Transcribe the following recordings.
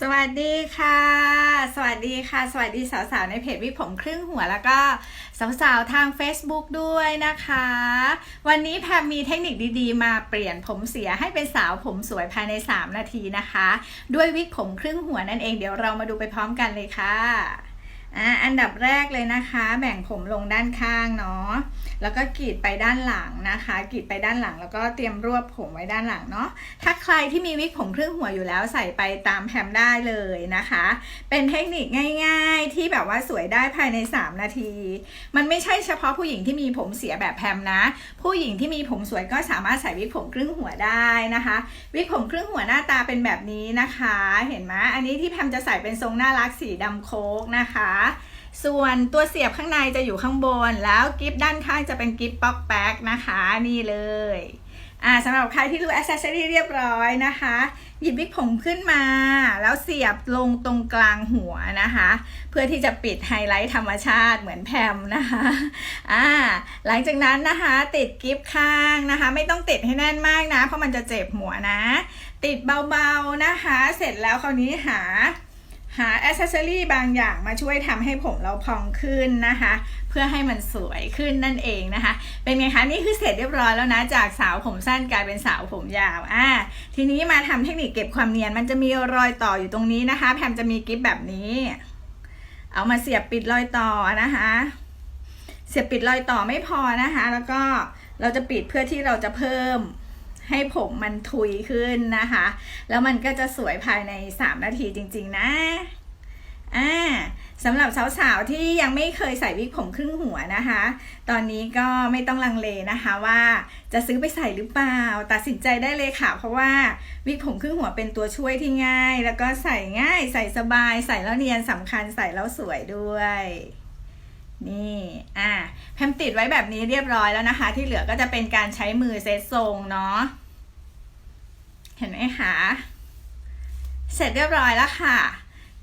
สวัสดีค่ะ สวัสดีค่ะ สวัสดีสาวๆในเพจวิกผมครึ่งหัวแล้วก็สาวๆทาง Facebook ด้วยนะคะ วันนี้แพมมีเทคนิคดีๆ มาเปลี่ยนผมเสียให้เป็นสาวผมสวยภายใน 3 นาทีนะคะ ด้วยวิกผมครึ่งหัวนั่นเองเดี๋ยวเรามาดูไปพร้อมกันเลยค่ะ อ่าอันดับแรกเลยนะคะ แบ่งผมลงด้านข้างเนาะแล้วก็กรีดไปด้านหลังนะคะ กรีดไปด้านหลังแล้วก็เตรียมรวบผมไว้ด้านหลังเนาะถ้าใครที่มีวิกผมครึ่งหัวอยู่แล้วใส่ไปตามแพมได้เลยนะคะ เป็นเทคนิคง่าย ๆ ที่แบบว่าสวยได้ภายใน 3 นาที มันไม่ใช่เฉพาะผู้หญิงที่มีผมเสียแบบแพมนะ ผู้หญิงที่มีผมสวยก็สามารถใส่วิกผมครึ่งหัวได้นะคะ วิกผมครึ่งหัวหน้าตาเป็นแบบนี้นะคะ เห็นไหมอันนี้ที่แพมจะใส่เป็นทรงน่ารักสีดำโคกนะคะส่วนตัวเสียบข้างในจะอยู่ข้างบน แล้วกิฟด้านข้างจะเป็นกิฟป๊อกแป๊กนะคะ นี่เลยอ่าสำหรับใครที่รู้อ c เซสซอรี่เรียบร้อยนะคะ หยิบวิกผมขึ้นมา แล้วเสียบลงตรงกลางหัวนะคะ เพื่อที่จะปิดไฮไลท์ธรรมชาติเหมือนแพมนะคะอ่าหลังจากนั้นนะคะ ติดกิฟข้างนะคะ ไม่ต้องติดให้แน่นมากนะ เพราะมันจะเจ็บหัวนะ ติดเบาๆนะคะ เสร็จแล้วคราวนี้หา หาอ c เซซอรี่บางอย่างมาช่วยทำให้ผมเราพองขึ้นนะคะ เพื่อให้มันสวยขึ้นนั่นเองนะคะ เป็นไงคะ นี่คือเสร็จเรียบร้อยแล้วนะ จากสาวผมสั้นกลายเป็นสาวผมยาวอ่าทีนี้มาทำเทคนิคเก็บความเนียน มันจะมีรอยต่ออยู่ตรงนี้นะคะ แพมจะมีกิฟแบบนี้ เอามาเสียบปิดรอยต่อนะคะ เสียบปิดรอยต่อไม่พอนะคะ แล้วก็เราจะปิดเพื่อที่เราจะเพิ่ม ให้ผมมันทุยขึ้นนะคะ แล้วมันก็จะสวยภายใน 3 นาทีจริง ๆ นะอ่าสำหรับสาวๆที่ยังไม่เคยใส่วิกผมครึ่งหัวนะคะ ตอนนี้ก็ไม่ต้องลังเลนะคะว่าจะซื้อไปใส่หรือเปล่า ตัดสินใจได้เลยค่ะ เพราะว่าวิกผมครึ่งหัวเป็นตัวช่วยที่ง่าย แล้วก็ใส่ง่าย ใส่สบาย ใส่แล้วเนียนสำคัญใส่แล้วสวยด้วย นี่อ่าแพมติดไว้แบบนี้เรียบร้อยแล้วนะคะ ที่เหลือก็จะเป็นการใช้มือเซตทรงเนาะเห็นไหมคะเสร็จเรียบร้อยแล้วค่ะ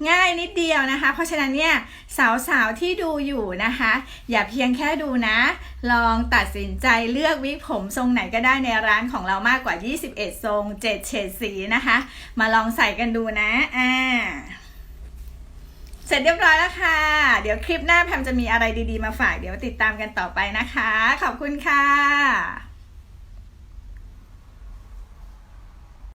ง่ายนิดเดียวนะคะ เพราะฉะนั้นเนี่ยสาวๆที่ดูอยู่นะคะ อย่าเพียงแค่ดูนะ ลองตัดสินใจเลือกวิกผมทรงไหนก็ได้ในร้านของเรามากกว่า 21 ทรง 7 เฉดสีนะคะ มาลองใส่กันดูนะอ่า ร็จเรียบร้อยแล้วค่ะ เดี๋ยวคลิปหน้าแพมจะมีอะไรดีๆมาฝาก เดี๋ยวติดตามกันต่อไปนะคะ ขอบคุณค่ะ